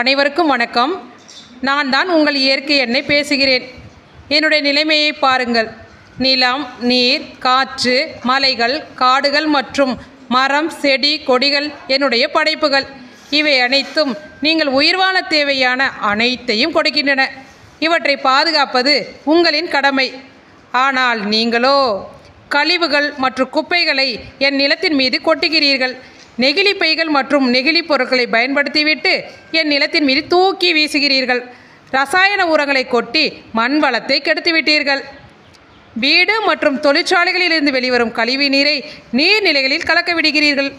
அனைவருக்கும் வணக்கம். நான் தான் உங்கள் இயற்கை எண்ணெய் பேசுகிறேன். என்னுடைய நிலைமையை பாருங்கள். நிலம் நீர் காற்று மலைகள் காடுகள் மற்றும் மரம் செடி கொடிகள் என்னுடைய படைப்புகள். இவை அனைத்தும் நீங்கள் உயிர் வாழ தேவையான அனைத்தையும் கொடுக்கின்றன. இவற்றை பாதுகாப்பது உங்களின் கடமை. ஆனால் நீங்களோ கழிவுகள் மற்றும் குப்பைகளை என் நிலத்தின் மீது கொட்டுகிறீர்கள். நெகிழி பைகள் மற்றும் நெகிழி பொருட்களை பயன்படுத்திவிட்டு என் நிலத்தின் மீது தூக்கி வீசுகிறீர்கள். ரசாயன உரங்களை கொட்டி மண் வளத்தை கெடுத்துவிட்டீர்கள். வீடு மற்றும் தொழிற்சாலைகளிலிருந்து வெளிவரும் கழிவு நீரை நீர்நிலைகளில் கலக்க விடுகிறீர்கள்.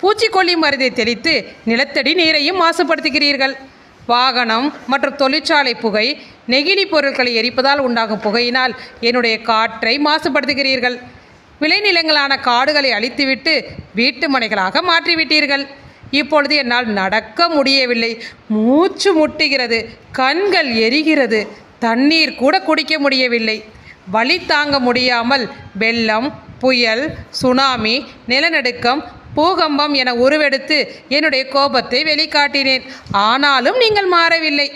பூச்சிக்கொல்லி மருந்தை தெளித்து நிலத்தடி நீரையும் மாசுபடுத்துகிறீர்கள். வாகனம் மற்றும் தொழிற்சாலை புகை நெகிழி பொருட்களை எரிப்பதால் உண்டாகும் புகையினால் என்னுடைய காற்றை மாசுபடுத்துகிறீர்கள். விளைநிலங்களான காடுகளை அழித்துவிட்டு வீட்டு மனைகளாக மாற்றிவிட்டீர்கள். இப்பொழுது என்னால் நடக்க முடியவில்லை. மூச்சு முட்டுகிறது. கண்கள் எரிகிறது. தண்ணீர் கூட குடிக்க முடியவில்லை. வலி தாங்க முடியாமல் வெள்ளம் புயல் சுனாமி நிலநடுக்கம் பூகம்பம் என உருவெடுத்து என்னுடைய கோபத்தை வெளிக்காட்டினேன். ஆனாலும் நீங்கள் மாறவில்லை.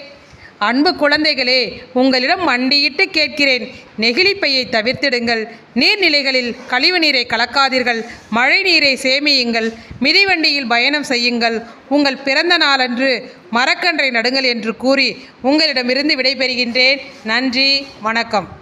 அன்பு குழந்தைகளே உங்களிடம் மண்டியிட்டு கேட்கிறேன். நெகிழிப்பையை தவிர்த்திடுங்கள். நீர்நிலைகளில் கழிவு நீரை கலக்காதீர்கள். மழை நீரை சேமியுங்கள். மிதிவண்டியில் பயணம் செய்யுங்கள். உங்கள் பிறந்த நாளன்று மரக்கன்றை நடுங்கள் என்று கூறி உங்களிடமிருந்து விடைபெறுகின்றேன். நன்றி வணக்கம்.